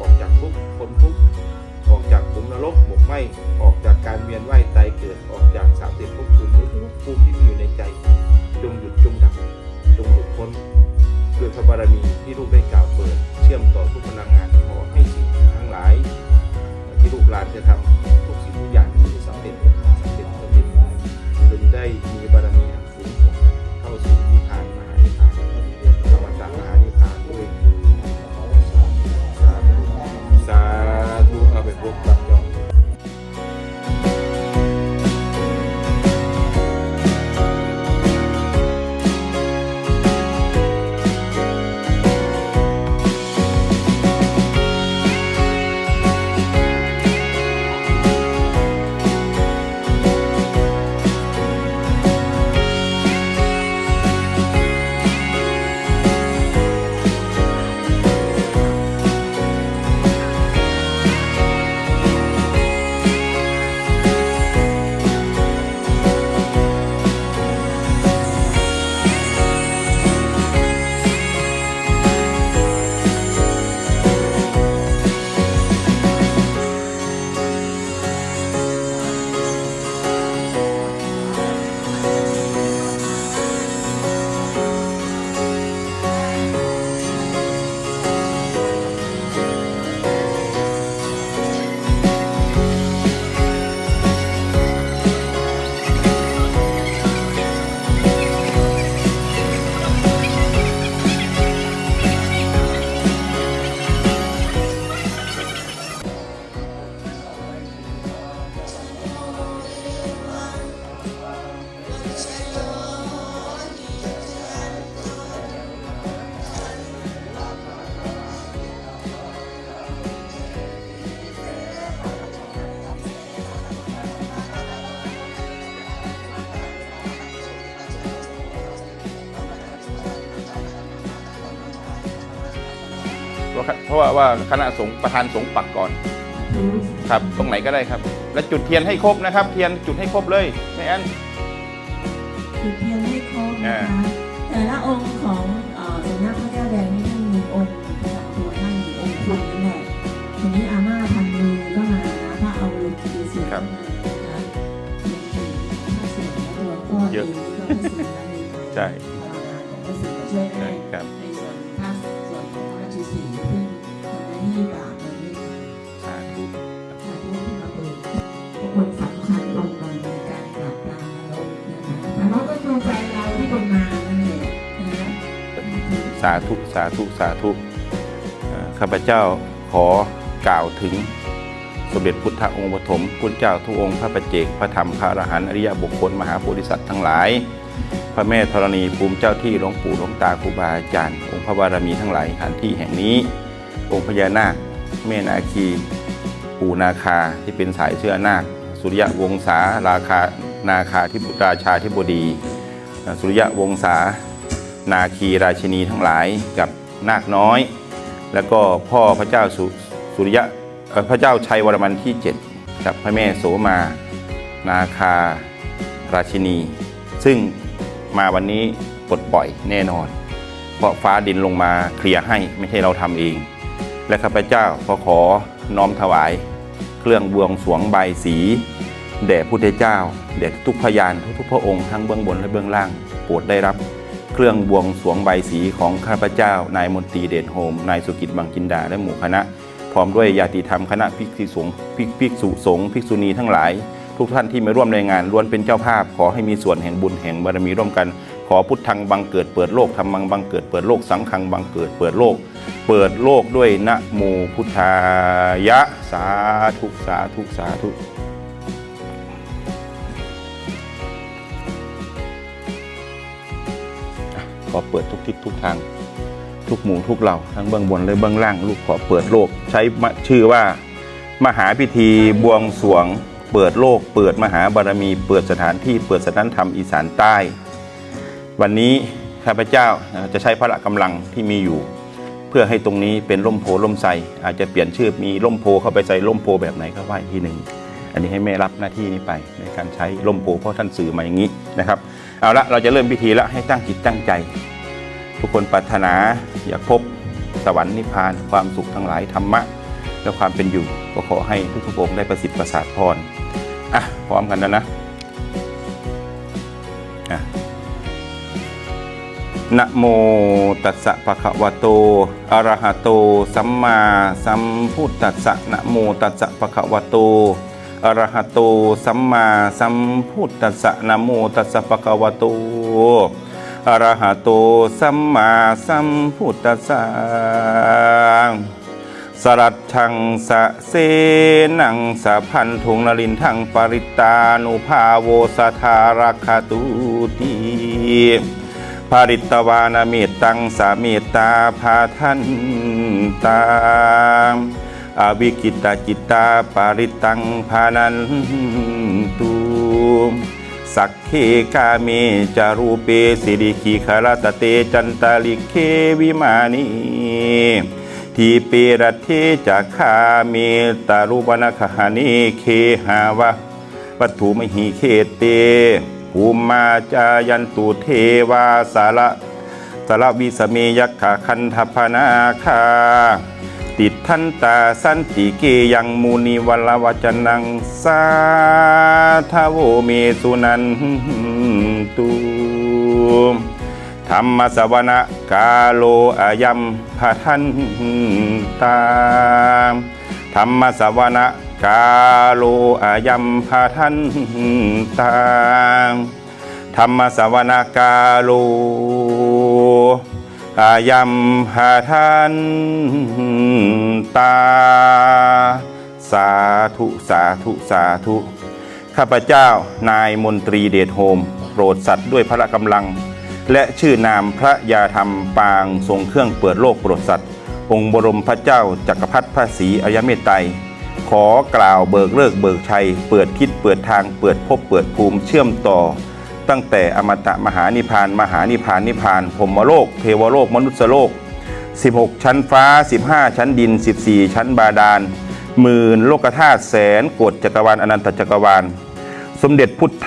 ออกจากทุกข์พ้นทุกข์ออกจากขุมนรกหมกไหมออกจากการเวียนว่ายตายเกิดออกจากสามสิบภพภูมิทุกภูมิที่มีอยู่ในใจ จงหยุดจงดับจงหลุดพ้นด้วยพระบารมีที่ลูกได้กล่าวเปิด เชื่อมต่อทุกพลังงานขอให้สิ่งทั้งหลาย ที่ลูกหลานจะทำทุกสิ่งทุกอย่างที่สำเร็จสำเร็จสำเร็จจนได้มีบารมีอันสูงส่งเข้าสู่นิพพานมหานิพพานอมตะมหา ธุ ว่าว่าคณะสงฆ์ประธานสงฆ์ปักก่อนครับตรงไหนก็ได้ครับ แล้วจุดเทียนให้ครบนะครับ เทียนจุดให้ครบเลยไม่อันจุดเทียนให้ครบอ่านะคะแต่ละองค์ของเอ่อสมเด็จพระเจ้าแดงนี่ท่านมีองค์ประจำตัวท่านอยู่องค์คุณนั่นแหละทีนี้อาม่าพันมือก็มานะถ้าเอาลูกีเสียงครับมานะคะถ้าเสียงแล้วรวมก็เยอะดีก็พระศรีนั้นมีใช่พลังงานของพระศรีช่วยใช่ได้ครับ ที่บาปมันไม่สาธุสาธุที่มาเปิดคนสำคัญลงมาในการปราบปรามนรกนะคะแต่เราก็ดูใจเราที่คนมานั่นแหละนะคะสาธุสาธุสาธุข้าพเจ้าขอกล่าวถึงสมเด็จพุทธองค์ปฐมพุทธเจ้าทุกองค์พระประเจกพระธรรมพระอรหันต์อริยบุคคลมหาโพธิสัตว์ทั้งหลาย พระแม่ธรณีภูมิเจ้าที่หลวงปู่หลวงตาครูบาอาจารย์องค์พระบารมีทั้งหลายสถานที่แห่งนี้ องค์พญานาค แม่นาคีปู่นาคาที่เป็นสายเชื้อนาค สุริยะวงศาราคานาคาที่ราชาธิบดี สุริยะวงศานาคีราชินีทั้งหลายกับนาคน้อย แล้วก็พ่อพระเจ้าสุสุริยะพระเจ้าชัยวรมันที่ 7 กับพระแม่โสมา นาคาราชินี ซึ่งมาวันนี้ปลดปล่อยแน่นอน เพราะฟ้าดินลงมาเคลียร์ให้ไม่ใช่เราทำเอง และข้าพเจ้าก็ขอน้อมถวาย เครื่องบวงสวงใบสี แด่พุทธเจ้าแด่ทุกพยานทุกพระองค์ทั้งเบื้องบนและเบื้องล่าง โปรดได้รับ เครื่องบวงสวงใบสีของข้าพเจ้านายมนตรีเดชโฮมนายสุกิจบังกินดาและหมู่คณะ พร้อมด้วยญาติธรรมคณะภิกษุสงฆ์ภิกษุสงฆ์ภิกษุณีทั้งหลาย ทุกท่านที่มาร่วมในงานล้วนเป็นเจ้าภาพ ขอให้มีส่วนแห่งบุญแห่งบารมีร่วมกัน ขอพุทธังบังเกิดเปิดโลกธรรมังบังเกิดเปิดโลกสังฆังบังเกิดเปิดโลก เปิดโลกด้วยนะโมพุทธายะสาธุสาธุสาธุขอเปิดทุกทิศทุกทาง ทุกหมู่ทุกเหล่าทั้งเบื้องบนและเบื้องล่างลูกขอเปิดโลก ใช้ชื่อว่า มหาพิธีบวงสรวง เปิดโลก เปิดมหาบารมี เปิดสถานที่เปิดสถานธรรมอีสานใต้ วันนี้ข้าพเจ้าจะใช้พละกำลังที่มีอยู่ เพื่อให้ตรงนี้เป็นร่มโพล่มไทรอาจจะเปลี่ยนชื่อมีร่มโพเข้าไปใส่ร่มโพแบบไหนก็ว่าอีกทีหนึ่งอันนี้ให้แม่รับหน้าที่นี้ไปในการใช้ร่มโพเพราะท่านสื่อมาอย่างนี้นะครับเอาละเราจะเริ่มพิธีแล้วให้ตั้งจิตตั้งใจ ทุกคนปรารถนาอยากพบสวรรค์นิพพานความสุขทั้งหลายธรรมะและความเป็นอยู่ก็ขอให้ทุกๆองค์ได้ประสิทธิ์ประสาทพรอะพร้อมกันแล้วนะอะ นะโมตัสสะภะคะวะโต อะระหะโต สัมมาสัมพุทธัสสะนะโมตัสสะภะคะวะโต อะระหะโต สัมมาสัมพุทธัสสะนะโมตัสสะภะคะวะโต อะระหะโต สัมมาสัมพุทธัสสะสรัตชังสะเสนังสะพันธุงนลินทังปริตานุภาโวสทาราคาตุตี ภาริตวานาเมตตังสาเมตตาพาทันตาอวิกิตาจิตตาปาริตังพานันตุสักเคกาเมจารูเปสิริขีคารตเตจันตาลิเควิมานีทีเปรตเทจักขาเมตารุปนาคหานิเคหาวะปัตถุมหิเคเต ภูมิมาจายันตุเทวาสาระสารวิสเมยักขะคันทพนาคา ติดทันตาสันติเกยังมูนิวัลวจนังสาทาโวเมสุนันตุธรรมสวนะกาโลอายัมพะทันตาธรรมสวนะ กาโลอายัมพะทันตาธรรมสวนะกาโลอายัมพะทันตา สาธุสาธุสาธุ ข้าพเจ้านายมนตรีเดชโฮม โปรดสัตว์ด้วยพระกำลัง และชื่อนามพระยาธรรมปางทรงเครื่องเปิดโลกโปรดสัตว์ องค์บรมพระเจ้าจักรพรรดิพระศรีอริยเมตไตร ขอกล่าวเบิกเลิกเบิกชัย เปิดทิศเปิดทางเปิดภพเปิดภูมิเชื่อมต่อ ตั้งแต่อมตะมหานิพานมหานิพานนิพานพรมโลก เทวโลกมนุษยโลก 16 ชั้นฟ้า 15 ชั้นดิน 14 ชั้นบาดาลหมื่นโลกธาตุแสนโกฏจักรวาลอนันตจักรวาล สมเด็จพุทธ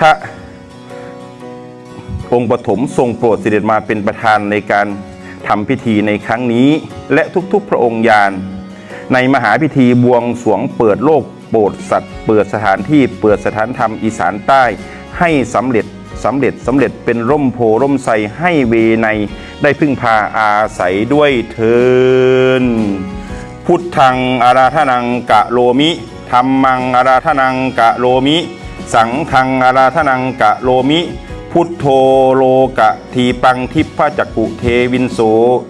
องค์ปฐมทรงโปรดเสด็จมาเป็นประธานในการทำพิธีในครั้งนี้ และทุกๆพระองค์ยาน ในมหาพิธีบวงสวงเปิดโลกโปรดสัตว์ เปิดสถานที่เปิดสถานธรรมอีสานใต้ ให้สำเร็จสำเร็จสำเร็จเป็นร่มโพร่มไทรให้เวในได้พึ่งพาอาศัยด้วยเทินพุทธังอาราธนังกะโลมิธรรมังอาราธนังกะโลมิ สังฆังอาราธนังกะโลมิ พุทโธโลกะทีปังทิพจักกุเทวินโส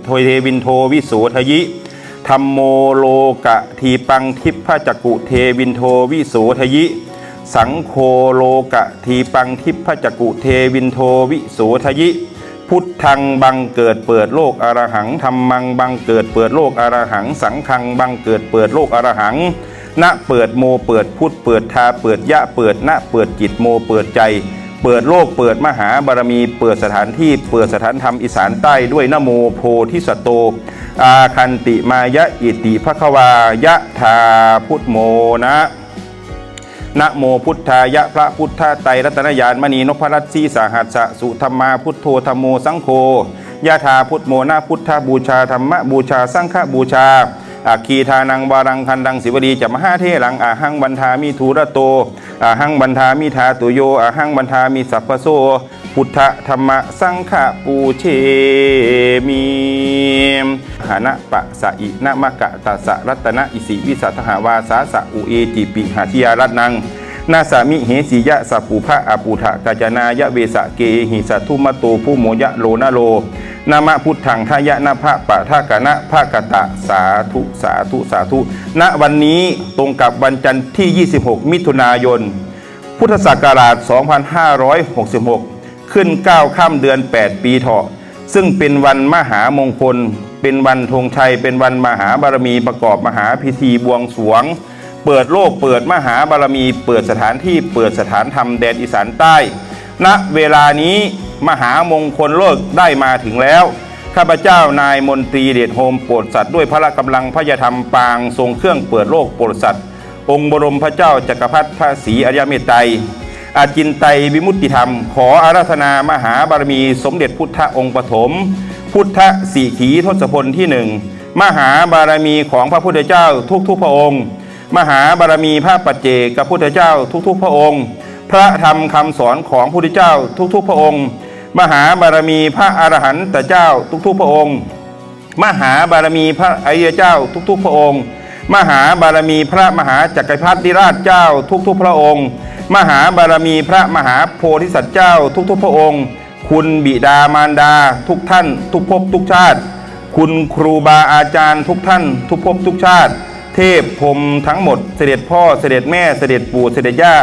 โทเทวินโทวิโสทยิ ธรรมโมโลกะทีปังทิพจักกุเทวินโทวิโสทยิ สังโฆโลกะทีปังทิพจักกุเทวินโทวิโสทยิ พุทธังบังเกิดเปิดโลกอรหังธรรมังบังเกิดเปิดโลกอรหัง สังฆังบังเกิดเปิดโลกอรหังณเปิดโมเปิดพุทธเปิดทาเปิดยะเปิดณเปิดจิตโมเปิดใจ เปิดโลกเปิดมหาบารมี เปิดสถานที่เปิดสถานธรรมอีสานใต้ด้วยนโมโพธิสตโต อาคันติมายะอิติภควายะธาพุทโมนะนะโมพุทธายะพระพุทธไตรรัตนญาณมณีนพรัตสีสาหัสสะสุธรรมาพุทโธธรรมโมสังโฆยะธาพุทโมนาพุทธบูชาธรรมบูชาสังฆบูชา อาคีทานังวารังคันดังสิวดีจะมหาเทหลังอาหังบันทามีทูระโตอาหังบันทามีทาตุโยอาหังบันทามีสัพพโซ พุทธธรรมสังฆปูเชมีหานะปะสะอินะมะกะตะสะรัตนะอิสิวิสัทหาวาสาสะอุเอจิปิหาทิยารัตนัง นาสามิเหสียะสัพปุภะอปุถะกาจนายะเวสะเกหิสัทุมโตผู้โมยะโลนะโลนามะพุทธังทายะนะพระปะทากะนะพระกะตะสาธุสาธุสาธุ ณวันนี้ตรงกับวันจันทร์ที่ 26 มิถุนายน พุทธศักราช 2566 ขึ้น9ค่ำเดือน 8 ปีเถาะซึ่งเป็นวันมหามงคล เป็นวันธงชัย เป็นวันมหาบารมีประกอบมหาพิธีบวงสรวง เปิดโลกเปิดมหาบารมี เปิดสถานที่เปิดสถานธรรมแดนอีสานใต้ ณเวลานี้มหามงคลโลกได้มาถึงแล้ว ข้าพเจ้านายมนตรีเดชโฮมโปรดสัตว์ด้วยพระกำลังพระยธรรมปางทรงเครื่องเปิดโลกโปรดสัตว์ องค์บรมพระเจ้าจักรพรรดิพระศรีอริยเมตไตรอาจินไตวิมุตติธรรม ขออาราธนามหาบารมี สมเด็จพุทธองค์ปฐมพุทธสีขีทศพลที่หนึ่งมหาบารมีของพระพุทธเจ้าทุกๆพระองค์ มหาบารมีพระปัจเจกพุทธเจ้าทุกๆ พระองค์ พระธรรมคำสอนของพระพุทธเจ้าทุกๆ พระองค์ มหาบารมีพระอรหันตเจ้าทุกๆ พระองค์ มหาบารมีพระอริยเจ้าทุกๆ พระองค์ มหาบารมีพระมหาจักรพรรดิราชเจ้าทุกๆ พระองค์ มหาบารมีพระมหาโพธิสัตว์เจ้าทุกๆ พระองค์ คุณบิดามารดาทุกท่าน ทุกภพทุกชาติ คุณครูบาอาจารย์ทุกท่าน ทุกภพทุกชาติ เทพพรมทั้งหมด เสด็จพ่อเสด็จแม่เสด็จปู่เสด็จย่า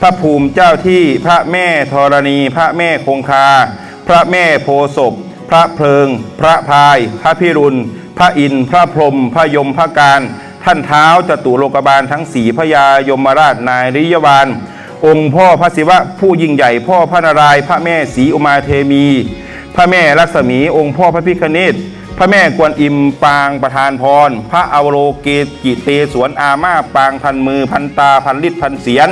พระภูมิเจ้าที่พระแม่ธรณี พระแม่คงคา พระแม่โพศพพระเพลิง พระพาย พระพิรุณ พระอินทร์พระพรหมพระยมพระการ ท่านเท้าจตุโลกบาลทั้งสี่พระยายมราชนายริยวานองค์พ่อพระศิวะผู้ยิ่งใหญ่พ่อพระนาราย พระแม่ศรีอุมาเทมี พระแม่ลักษมีองค์พ่อพระพิคเนต พระแม่กวนอิมปางประธานพร พระอวโลเกกิเตสวนอามาปางพันมือพันตาพันลิศพันเสียน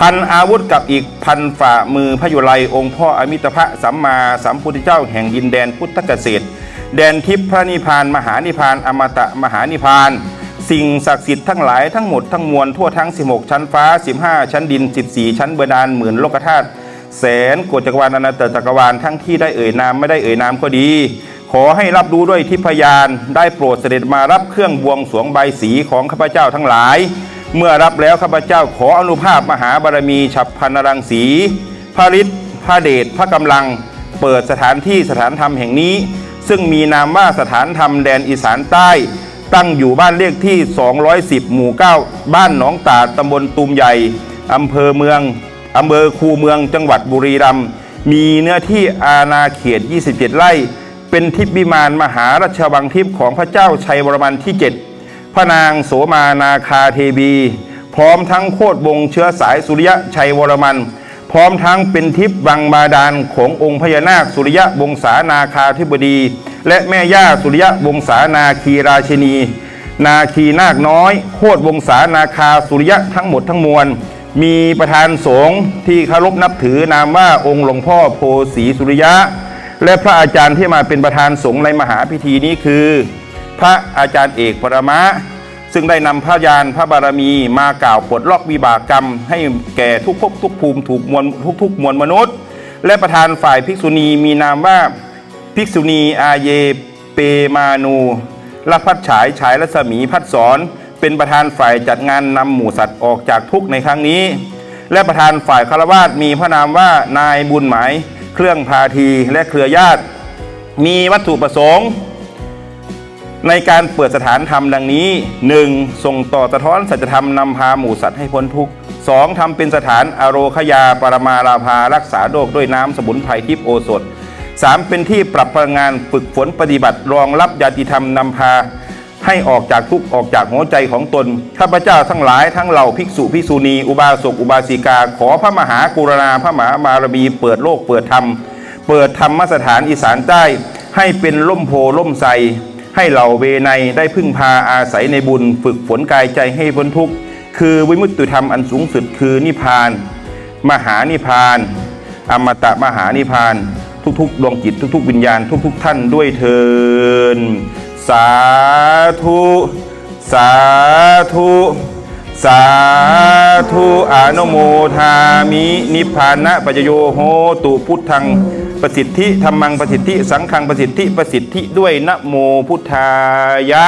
พันอาวุธกับอีกพันฝ่ามือพระยุไลองค์พ่ออมิตรพระสัมมาสัมพุทธเจ้าแห่งดินแดนพุทธเกษตร แดนทิพย์พระนิพานมหานิพานอมตะมหานิพานสิ่งศักดิ์สิทธิ์ทั้งหลายทั้งหมดทั้งมวลทั่วทั้ง 16 ชั้นฟ้า 15 ชั้นดิน 14 ชั้นเบรดานหมื่นโลกธาตุแสนโกฏจักรวาลอนันตจักรวาลทั้งที่ได้เอ่ยนามไม่ได้เอ่ยนามก็ดี ขอให้รับรู้ด้วยทิพยานได้โปรดเสด็จมารับเครื่องบวงสวงใบสีของข้าพเจ้าทั้งหลาย เมื่อรับแล้วข้าพเจ้าขออนุภาพมหาบารมีฉับพันนรังสีพระฤทธิ์พระเดชพระกำลัง เปิดสถานที่สถานธรรมแห่งนี้ ซึ่งมีนามว่าสถานธรรมแดนอีสานใต้ ตั้งอยู่บ้านเลขที่ 210 หมู่ 9 บ้านหนองตาดตำบลตูมใหญ่อำเภอเมืองอำเภอคูเมืองจังหวัดบุรีรัมย์มีเนื้อที่อาณาเขต 27 ไร่ เป็นทิพย์วิมานมหาราชวังทิพย์ของพระเจ้าชัยวรมันที่ 7 พระนางโสมานาคาเทบี พร้อมทั้งโคดวงเชื้อสายสุริยะชัยวรมัน พร้อมทั้งเป็นทิพย์บังบาดาลขององค์พญานาคสุริยะวงศานาคาธิบดี และแม่ย่าสุริยะวงศานาคีราชินี นาคีนาคน้อย โคดวงศานาคาสุริยะทั้งหมดทั้งมวลมีประธานสงฆ์ที่เคารพนับถือนามว่าองค์หลวงพ่อโพสีสุริยะ และพระอาจารย์ที่มาเป็นประธานสงฆ์ในมหาพิธีนี้คือ พระอาจารย์เอกปรมะ ซึ่งได้นำพระยานพระบารมีมากล่าวปลดล็อกวิบากกรรม ให้แก่ทุกภพทุกภูมิถูกมวลทุกทุกๆมวลมนุษย์ และประธานฝ่ายภิกษุณีมีนามว่าภิกษุณีอาเยเปมานูลพัดฉายฉายรัศมีพัดสอน เป็นประธานฝ่ายจัดงานนำหมู่สัตว์ออกจากทุกในครั้งนี้ และประธานฝ่ายคารวาสมีพระนามว่านายบุญหมาย เครื่องพาทีและเครือญาติ มีวัตถุประสงค์ ในการเปิดสถานธรรมดังนี้ 1. ส่งต่อสะท้อนสัจธรรมนำพาหมู่สัตว์ให้พ้นทุกข์ 2. ทำเป็นสถานอโรคยาปรมาราภารักษาโรคด้วยน้ำสมุนไพรทิพโอสถ 3. เป็นที่ปรับพลังงานฝึกฝนปฏิบัติรองรับญาติธรรมนำพา ให้ออกจากทุกข์ออกจากหัวใจของตน ข้าพเจ้าทั้งหลายทั้งเหล่าภิกษุภิกษุณี อุบาสกอุบาสิกา ขอพระมหากรุณาพระมหามารมี เปิดโลกเปิดธรรม เปิดธรรมสถานอีสานใต้ ให้เป็นล่มโพล่มไทรให้เหล่าเวไนได้พึ่งพาอาศัยในบุญ ฝึกฝนกายใจให้พ้นทุกข์คือวิมุตติธรรมอันสูงสุดคือนิพพาน มหานิพพาน อมตะมหานิพพาน ทุกๆดวงจิตทุกๆ วิญญาณทุกๆ ท่านด้วยเทิน สาธุ สาธุ สาธุอนุโมทามินิพพานะปัจโยโหตุพุทธังประสิทธิธรรมังประสิทธิสังฆังประสิทธิประสิทธิด้วยนะโมพุทธายะ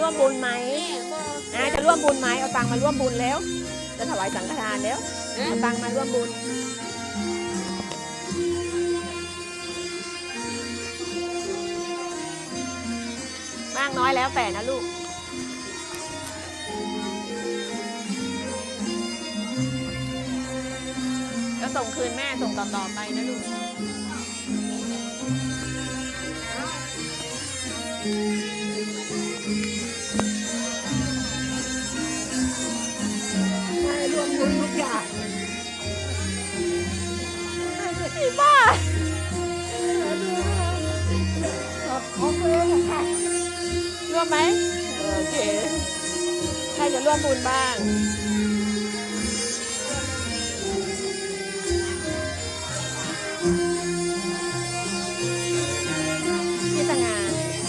ร่วมบุญไหมอ่าจะร่วมบุญไหมเอาตังค์มาร่วมบุญแล้ว จะถวายสังฆทานแล้วเอาตังค์มาร่วมบุญมากน้อยแล้วแต่นะลูกส่งคืนแม่ส่งต่อๆไปนะลูกได้ บ้าโอเคค่ะร่วมไหมโอเค ใครจะร่วมบุญบ้างที่สง่า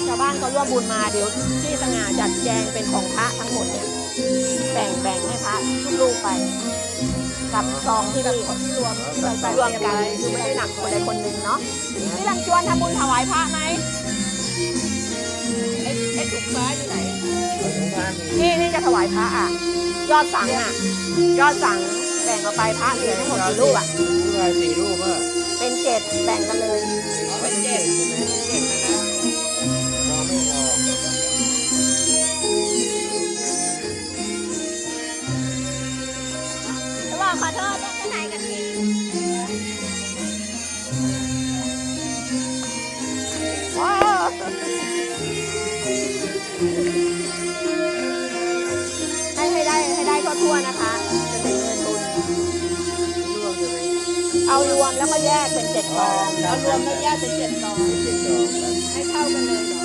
ชาวบ้านก็ร่วมบุญมาเดี๋ยวที่สง่าจัดแจงเป็นของพระทั้งหมดเนี่ยแบ่งแบ่งให้พระทุกลูกไป กับซองที่มีที่รวมไปรวมกันคือไม่ได้หนักคนใดคนหนึ่งเนาะนี่ลังจวนทำบุญถวายพระไหมไอ้ไอ้ถุงฟ้าอยู่ไหนนี่นี่จะถวายพระอะ ยอดสังอะ ยอดสังแบ่งออกไปพระเหลือทั้งหมดกี่รูปอะสี่รูปอะเป็นเจ็ดแบ่งกันเลยเป็นเจ็ด ทั่วนะคะ จะเป็นเงินทุนรวมใช่ไหมเอารวมแล้วก็แยกเป็นเจ็ดซองเอารวมแล้วแยกเป็นเจ็ดซองให้เท่ากันเลยเหรอ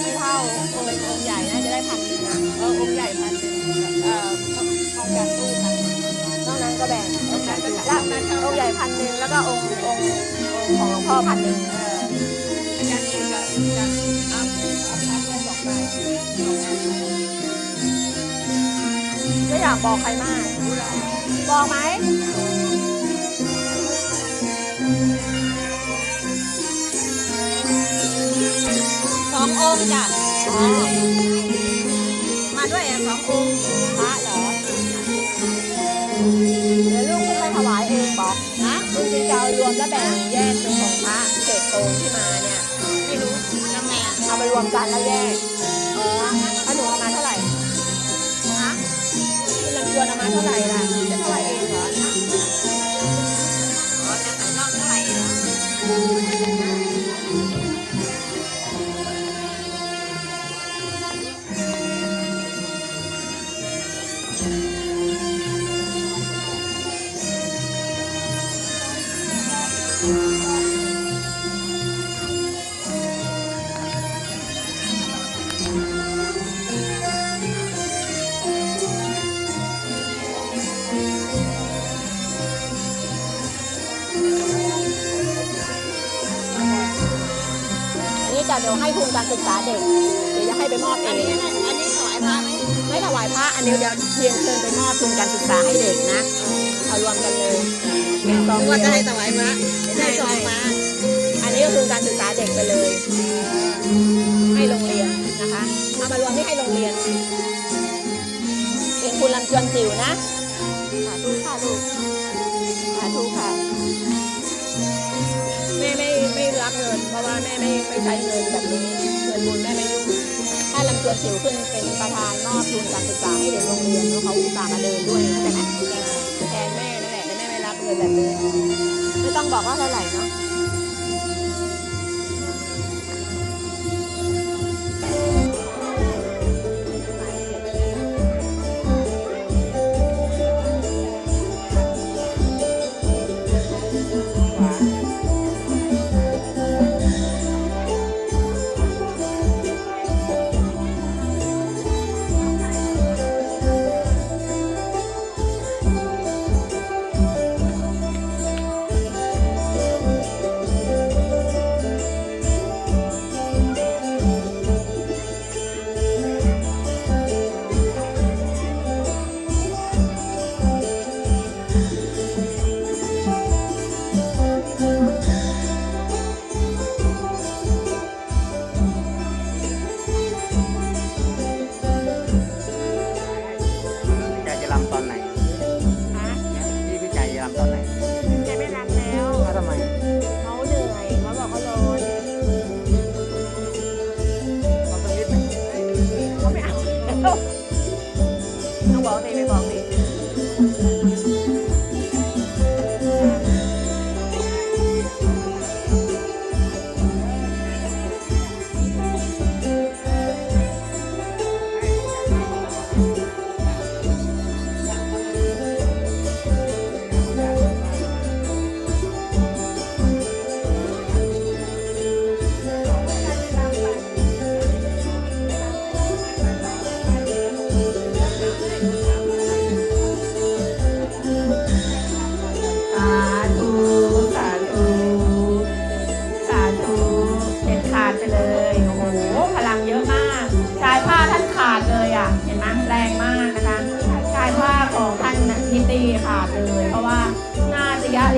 ไม่เท่าองค์องค์ใหญ่น่าจะได้พันหนึ่งนะเออองค์ใหญ่พันหนึ่งเอ่อทองการตู้พันหนึ่งนอกนั้นก็แบ่งองค์นั้นก็แล้วองค์ใหญ่พันหนึ่งแล้วก็องค์องค์ของหลวงพ่อพันหนึ่งอาจารย์เองก็จะเอาเอาพันเงินสองใบ ไม่อยากบอกใครมาก บอกไหมสององค์จ้ะมาด้วยอะสององค์พระเหรอ เดี๋ยวลูกขึ้นไปถวายเองบอกนะจริงๆจะเอารวมแล้วแบ่งแยกเป็นของพระเศษโตงที่มาเนี่ย ไม่รู้ทำไงอะเอาไปรวมกันแล้วแยก เอามาเท่าไหร่ล่ะ เดี๋ยวให้ทุนการศึกษาเด็ก เดี๋ยวจะให้ไปมอบเออันงนี้อันนี้ถวายพระไหมไม่ถวายพระอันเดียวเดี๋ยวเพียงเชิญไปมอบทุนการศึกษาให้เด็กนะเอารวมกันเลยเป็นซองนึกเดีว่าจะยวให้ถวายพระไม่ได้สองมาอันนี้ก็คือการศึกษาเด็กไปเลย ให้โรงเรียนนะคะเอามารวมที่ให้โรงเรียนเป็นคุณลำจวนจิ๋วนะสาธุค่ะลูก ม่ไม่ไม่ใช้เงินแบบนี้เงินบุญแม่ไม่ยุ่งให้ลำตัวนจิ๋วขึ้นเป็นประธานมอบทุนการศึกษาให้เด็กโรงเรียนเพราะเขาอุตส่าห์มาเดินด้วยใช่ไหมแทนแม่นั่นแหละแต่แม่ไม่รับเงินแบบนี้ไม่ต้องบอกว่าเท่าไหร่เนาะ ทำตอนไหนแกไม่รัแล้วทำไม เพราะ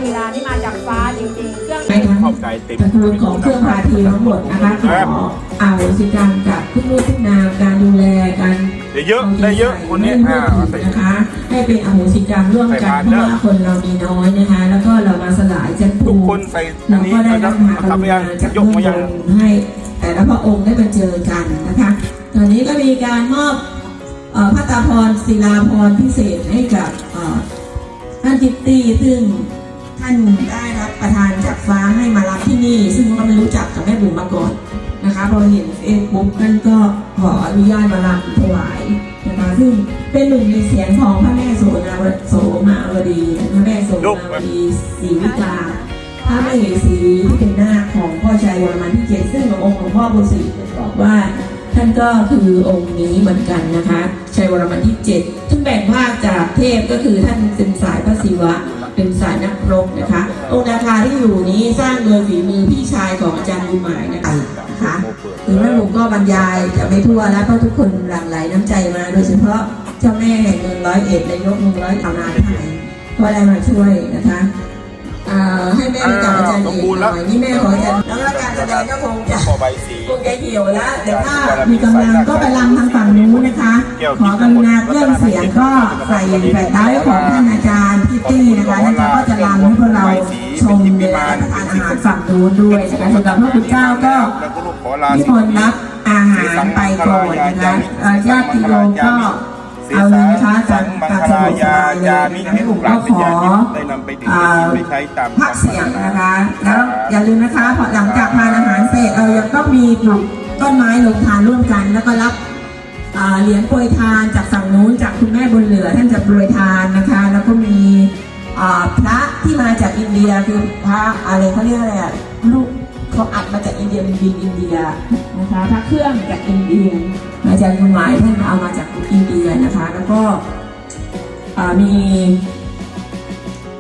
ฟ้าจริงๆเครื่องไปทั้งเข้าใจเต็มตระกูลของเครื่องพาทีทั้งหมดนะคะขอเอาสิกรรมกับทุกลูกทุกนามการดูแลการได้เยอะได้เยอะคนนี้อ่าใส่นะคะให้เป็นอโหสิกรรมร่วมกันเพราะว่าคนเรามีน้อยนะคะ แล้วก็เรามาสลายจันทุทูกคนใส่อัเรานนี้ก็ได้เรารับจะมหากทำรุยังณาจากยกมายังให้แต่ละพระองค์ได้มาเจอกันนะคะตอนนี้ก็มีการมอบเอ่อพระตาพรศิลาพรพิเศษให้กับเอ่อท่านจิตตี้ซึ่ง ท่านได้รับประทานจากฟ้าให้มารับที่นี่ ซึ่งก็ไม่รู้จักกับแม่บุ๋มมาก่อนนะคะพอเห็นเฟซบุ๊กท่านก็ขออนุญาตมารับถวายนะคะซึ่งเป็นหนึ่งในเสียงของพระแม่โสนาวโสมาวดีพระแม่โสมาวดีศรีวิกาพระแมเหสีที่เป็นหน้าของพ่อชัยวรมันที่เจ็ดซึ่งองค์ของพ่อบุษีบอกว่าท่านก็คือองค์นี้เหมือนกันนะคะชัยวรมันที่เจ็ดซึ่งแบ่งภาคจากเทพก็คือท่านเป็นสายพระศิวะ เป็นสายนักรบนะคะ องค์นาคาที่อยู่นี้สร้างโดยฝีมือพี่ชายของอาจารย์บุญหมายนะคะนะคะหรือแม่ผมก็บรรยายจะไม่ทั่วแล้วเพราะทุกคนหลั่งไหลน้ำใจมา โดยเฉพาะเจ้าแม่แห่งเมืองร้อยเอ็ดนายกเมืองร้อยเอานาไทยก็ได้มาช่วยนะคะเอ่อให้แม่ไปกับอาจารย์เอกหน่อยนี่แม่ขออาจารย์แล้วการแสดงก็คงจะพอใบสีคงจะเหี่ยวแล้วแต่ถ้ามีกำลังก็ไปรำทางฝั่งนู้นนะคะขอกรุณาเครื่องเสียงก็ใส่แปดไร้ของท่านอาจารย์พี่ตี้นะคะท่านก็จะรำให้พวกเราชมและรับประทานอาหารฝั่งนู้นด้วยนะคะสำหรับพระคุณเจ้าก็แล้วก็ลูกขอลานิมนต์รับอาหารไปก่อนนะคะเอ่อญาติโยมก็ เอาเลยนะคะจากการสะดวกสบายเลยนะคะให้ผมก็ขอได้นำไปดื่มอ่าไปใช้ตามพักเสียงนะคะ แล้วอย่าลืมนะคะพอหลังจากทานอาหารเสร็จเรายังต้องมีปลูกต้นไม้ลงทานร่วมกัน แล้วก็รับอ่าเหรียญโปรยทานจากฝั่งนู้นจากคุณแม่บุญเหลือท่านจะโปรยทานนะคะ แล้วก็มีอ่าพระที่มาจากอินเดียคือพระอะไรเขาเรียกอะไรอะลูกเขาอัดมาจากอินเดียเป็นบินอินเดียนะคะพระเครื่องจากอินเดีย อาจารย์คุณหมายท่านเอามาจากอินเดียนะคะ แล้วก็มี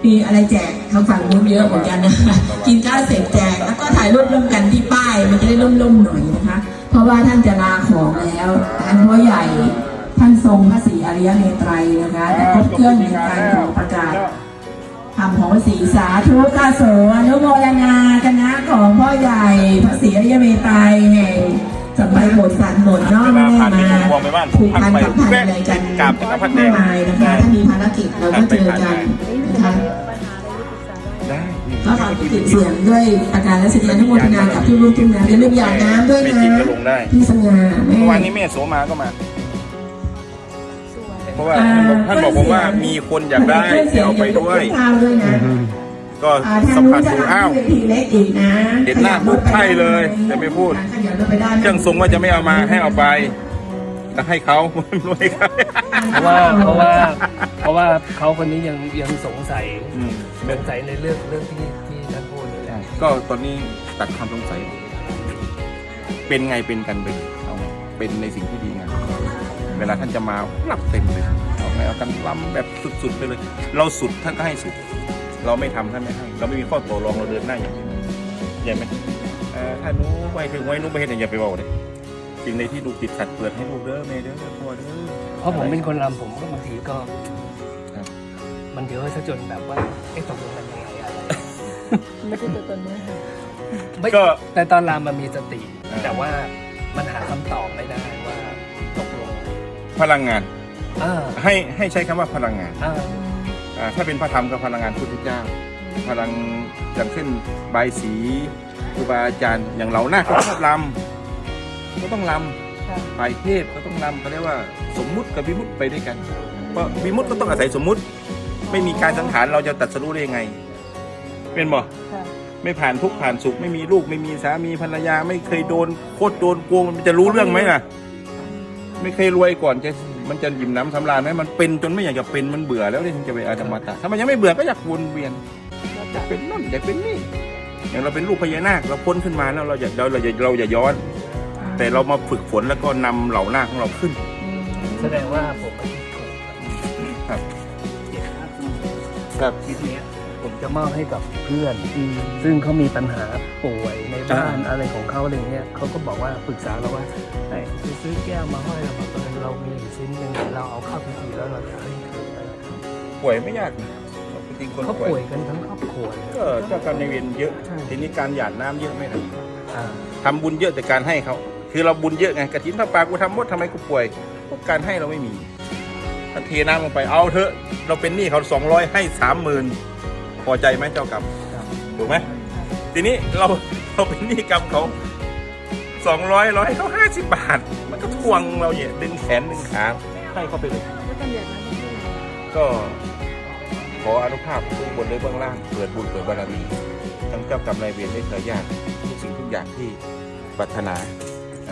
มีอะไรแจกทางฝั่งนู้นเยอะเหมือนกันนะคะกินข้าวเสร็จแจกแล้วก็ถ่ายรูปร่วมกันที่ป้าย มันจะได้ร่มๆหน่อยนะคะ เพราะว่าท่านจะลาของแล้วท่านพ่อใหญ่ท่านทรงพระศรีอริยเมตไตรนะคะแต่ครบเครื่องในการของประกาศคำของพระศรีสาธุกาโสอนุโมทนาคณะของพ่อใหญ่พระศรีอริยเมตไตรแห่ง สัมไปหมดสันหมดเนอกไม่ได้มาผูกพันสัมพันธ์อะไรกันมากมายนะคะถ้ามีภารกิจเราก็เจอกันนะคะได้ก็ขอติดเสียงด้วยอาการและสิทธิอนุโมทนากับทุกลูกทุกนามอย่าลืมหยาดน้ำด้วยไม่นะจริงก็ลงได้พี่สง่าแม่เมื่อวานนี้แม่โสมาก็มาเพราะว่าท่านบอกผมว่ามีคนอยากได้เครื่องเสีเดี๋ยยวงเอาไปด้วยข้าวด้วยนะ ก็อ่าทางสัมนู้ผันสจะดูทำอ้าวเวทีเล็กอีกนะเห็นหน้าปุ๊บใช่เลยแต่ไม่พูดขยับรถไปได้ไหมเครื่องทรงว่าจะไม่เอามาให้เอาไปแต่ให้เขาไม่ให้ใครเพราะว่าเพราะว่า เพราะว่าเขาคนนี้ยังยังสงสัยอืมสงสัยในเรื่องเรื่องที่ที่ท่านพูดนี่แหละก็ตอนนี้ตัดความสงสัย เป็นไงเป็นกันไปเอาเป็นในสิ่งที่ดีงามเวลาท่านจะมารับเต็มเลยเอาไงเอากันล้ำแบบสุดๆไปเลย เราสุดท่านก็ให้สุด เราไม่ทำท่านไม่ให้เราไม่มีข้อต่อรองเราเดินหน้าอย่างนี้ใช่ไหมเอ่อถ้าหนู้ไว้ถึงไว้หนู้ไปเห็นอย่าไปบอกเลยสิ่งในที่ดูติดขัดเปิดให้ลูกเด้อแม่เด้อพ่อเด้อเพราะผมเป็นคนรำผมก็บางทีก็ครับมันเยอะซะจนแบบว่าไอ้ตกลงมันยังไงอะไรไม่ใช่ตัวตนเนื้อหาไม่ก็ แต่ตอนรำมันมีสติ อ่า แต่ว่ามันหาคำตอบไม่ได้ว่าตกลงพลังงาน อ่าให้ให้ใช้คำว่าพลังงาน อ่าอ่า ถ้าเป็นพระธรรมก็พลังงานพุทธเจ้า พลังอย่างเช่นใบายสีครูบาอาจารย์อย่างเราหน้าเขาชอบลำก็ต้องลำฝ่ายเทพก็ต้องลำเขาเรียกว่าสมมุติกับวิมุติไปด้วยกันเพราะวิมุติก็ต้องอาศัยสมมุติ ไม่มีการสังขารเราจะตัดสรู้ได้ยังไง เป็นบ่ค่ะไม่ผ่านทุกข์ผ่านสุขไม่มีลูกไม่มีสามีภรรยา ไม่เคยโดนโคตรโดนโกงมันจะรู้เรื่องไหมล่ะ ไม่เคยรวยก่อนจะ มันจะยิ้มน้ำสำราญไหมมันเป็นจนไม่อยากจะเป็นมันเบื่อแล้วเนี่ยถึงจะไปอาธรรมตะถ้ามันยังไม่เบื่อก็อยากวนเวียนอยากเป็นนั่นอยากเป็นนี่อย่างเราเป็นลูกพญานาคเราพ้นขึ้นมาแล้วเราอย่าเราเราอย่าเราอย่าย้อน แต่เรามาฝึกฝนแล้วก็นำเหล่าหน้าของเราขึ้น แสดงว่าผมไม่คิดถูกครับ เจ็ดห้าปีครับคลิปเนี้ยผมจะมอบให้กับเพื่อน ซึ่งเขามีปัญหาป่วยในบ้านอะไรของเขาอะไรเงี้ยเขาก็บอกว่าปรึกษาเราว่าไอ้ไปซื้อแก้วมาห้อยเราบอกเออ เรามีอยู่ชิ้นหนึ่งเราเอาเข้าพิธีแล้วเราจะให้เธออะไรป่วยไม่ยากนะเราไปจริงๆคนเขาป่วย ป่วยกันทั้งครอบครัวเลย ก็เจ้ากรรมนายเวรเยอะ ใช่ ทีนี้การหยาดน้ำเยอะไม่ได้อ่าทำบุญเยอะแต่การให้เขาคือเราบุญเยอะไงกระถินผ้าป่ากูทำหมดทำไมกูป่วยพวกการให้เราไม่มีถ้าเทน้ำลงไปเอาเถอะ เราเป็นหนี้เขาสองร้อยให้สามหมื่นพอใจไหมเจ้ากรรมครับถูกไหมทีนี้เราเราเป็นหนี้กรรมเขาสองร้อยร้อยเขาห้าสิบบาทมัน ก็ทวงเราเนี่ยดึงแขนดึงขาให้เขาไปเลย แล้วตำรวจมาที่ไหนก็ขออนุภาพทุกบนเลยเบื้องล่างเปิดบุญเปิดบารมีทั้งเจ้ากรรมนายเวรได้เคยญาติทุกสิ่งทุกอย่างที่ปรารถนา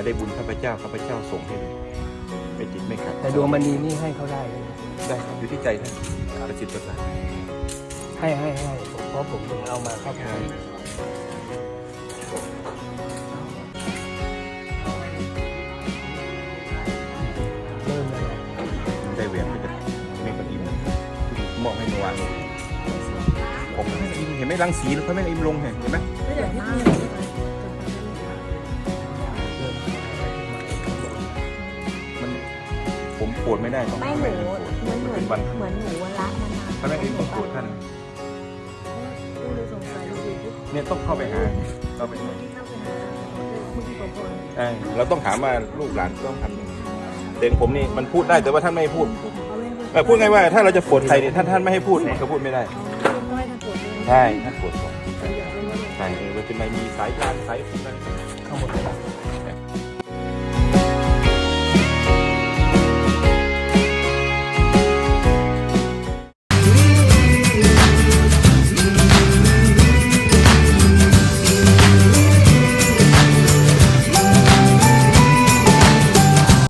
ได้บุญข้าพเจ้าข้าพเจ้าส่งให้เลยไม่ติดไม่ขัดแต่ดวงมณีนี่ให้เขาได้เลยได้ครับอยู่ที่ใจท่านประสิทธิ์ประสาทให้ให้ให้ผมเพราะผมถึงเอามาครอบค ห็นไหมรังสีแล้วเขาไม่อิ่มลงเห็นไหมไม่เดือดมากมันผมปวดไม่ได้ต้องไม่หนูเหมือนเหมือนเป็นวันเหมือนหนูละมันนะพระแม่อิ่มต้องปวดท่านดูเลยสงสัยดูดิเนี่ยต้องเข้าไปหาเข้าไปหาเข้าไปหาคุณพี่ปอปอนใช่เราต้องถามว่าลูกหลานต้องทำยังไงแต่ผมนี่มันพูดได้แต่ว่าท่านไม่ให้พูดเขาไม่เออพูดไงว่าถ้าเราจะปวดใครเนี่ยท่านท่านไม่ให้พูดผมก็พูดไม่ได้ไม่ ใช่น่าปวดก่อนอยากว่าใช่เออมันเป็นอะไรมีสายยานสายอะไรเข้าหมดเลย